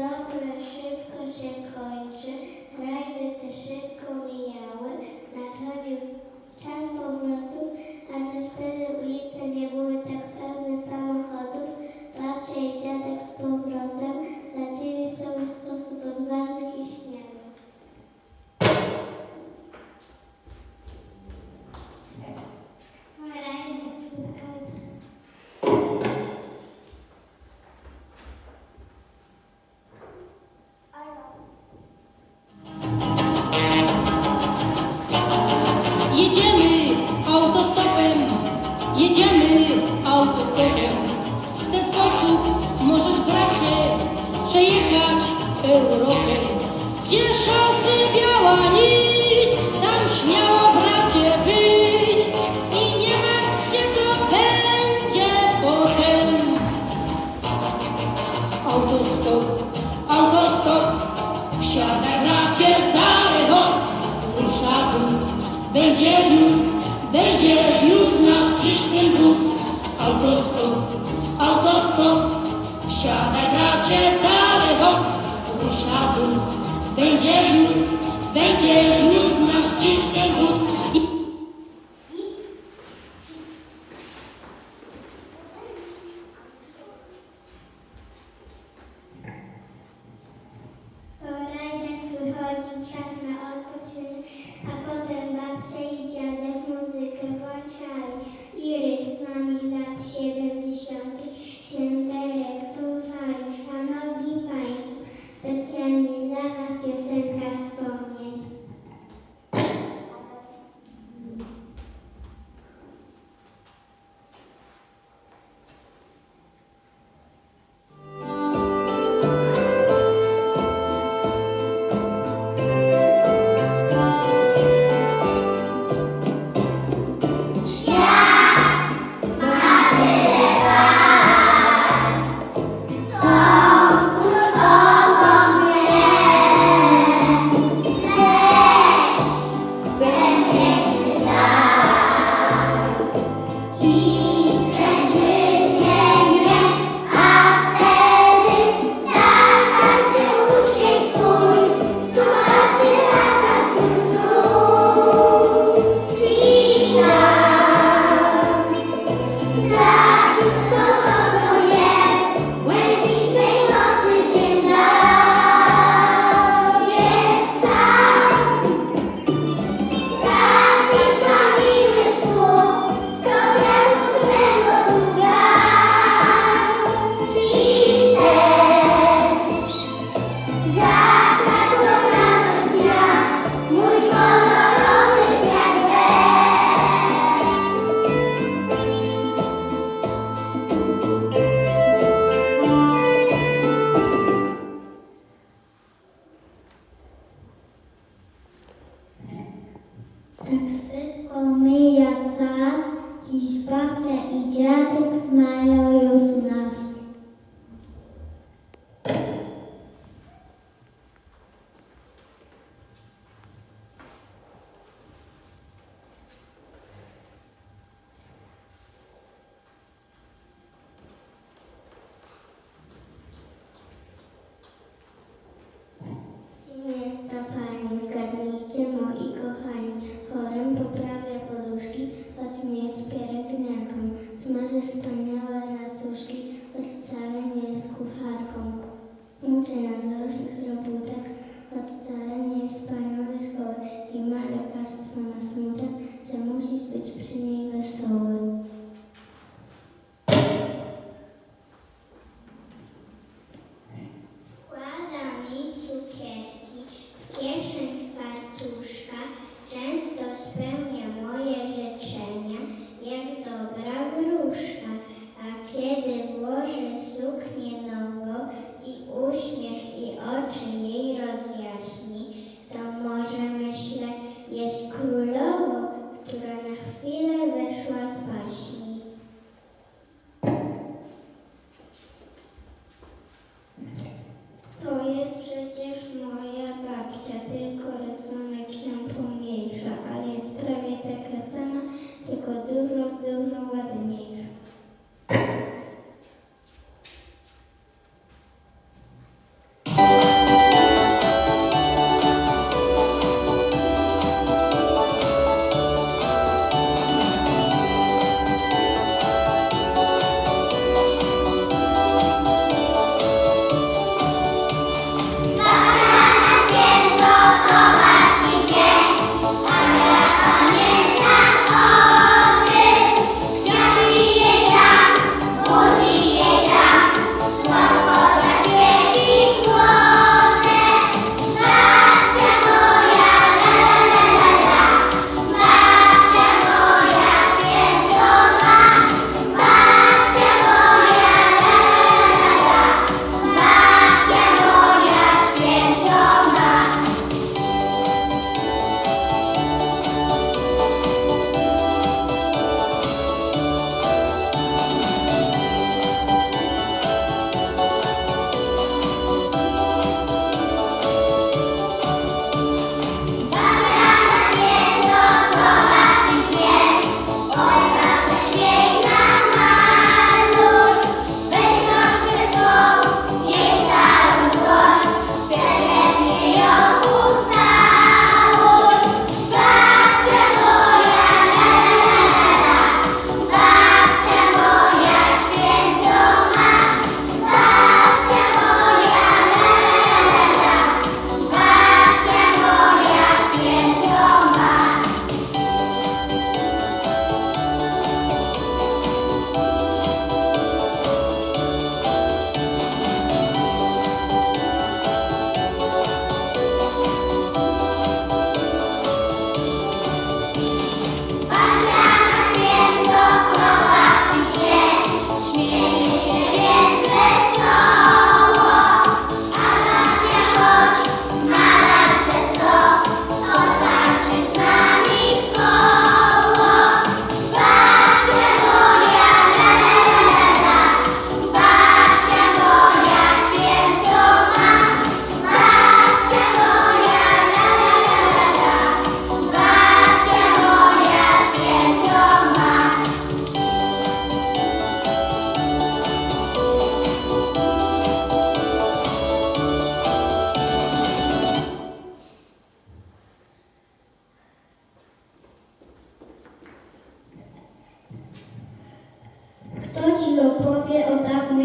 dobre szybko się kończy, najwy te szybko mijały, nadchodził czas powrotów, a że wtedy ulice nie były tak Jedziemy autostopem. W ten sposób możesz, bracie, przejechać Europę. Vendei-os, vendei-os, não te a kiedy włoży suknię nową i uśmiech i oczy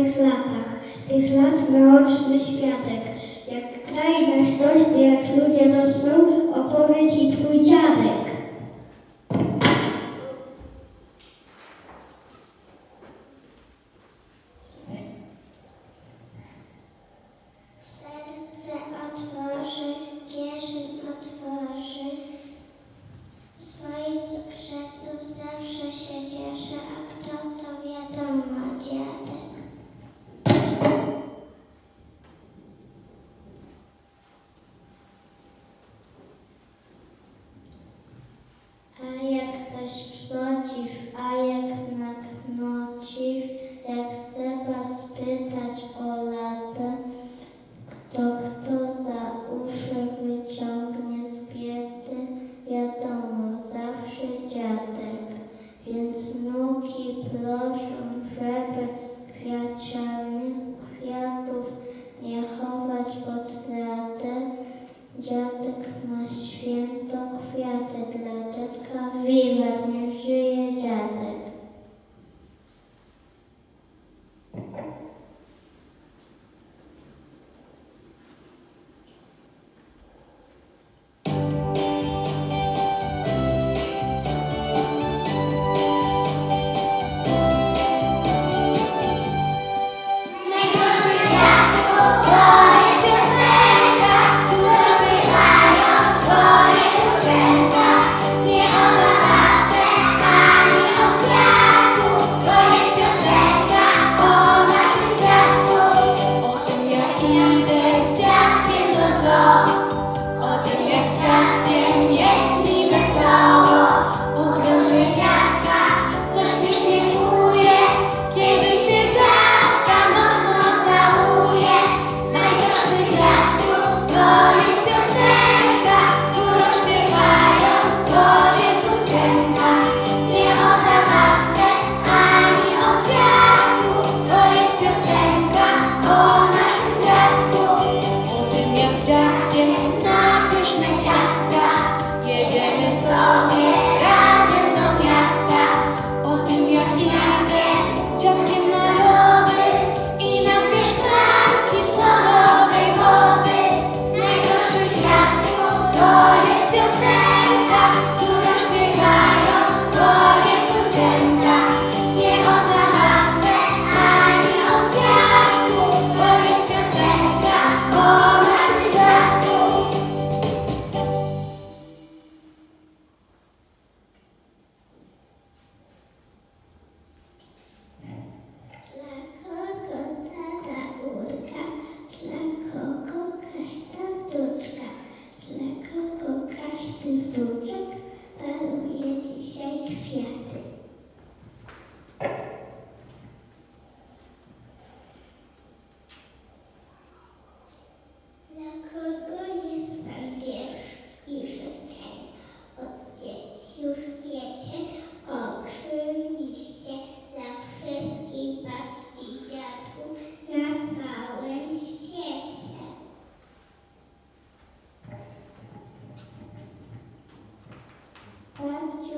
latach, tych lat naoczny świadek. Jak kraj zaś jak ludzie rosną, opowie ci twój dziadek. fiatetletet kávévet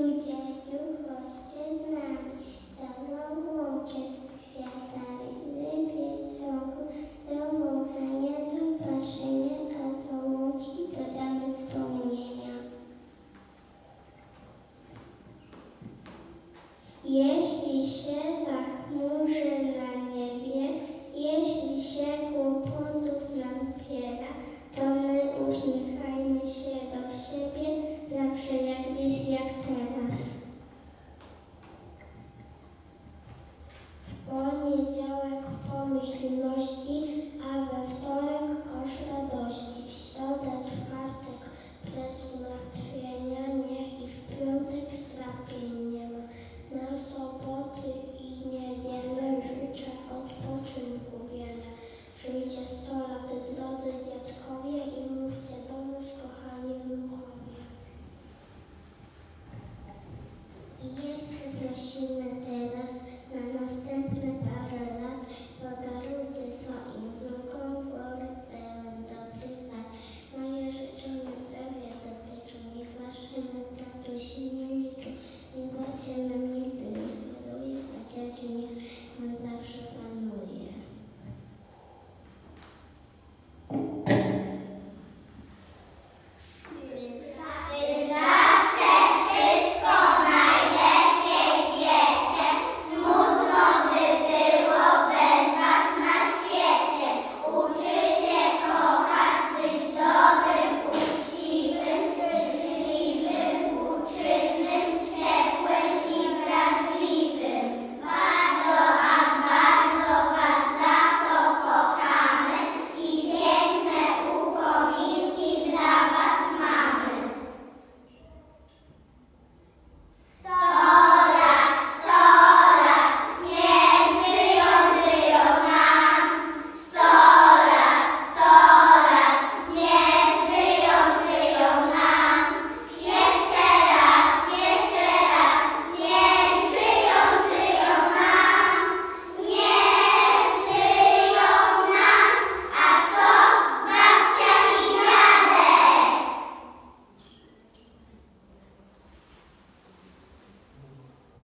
ludzie, już z nami, za mną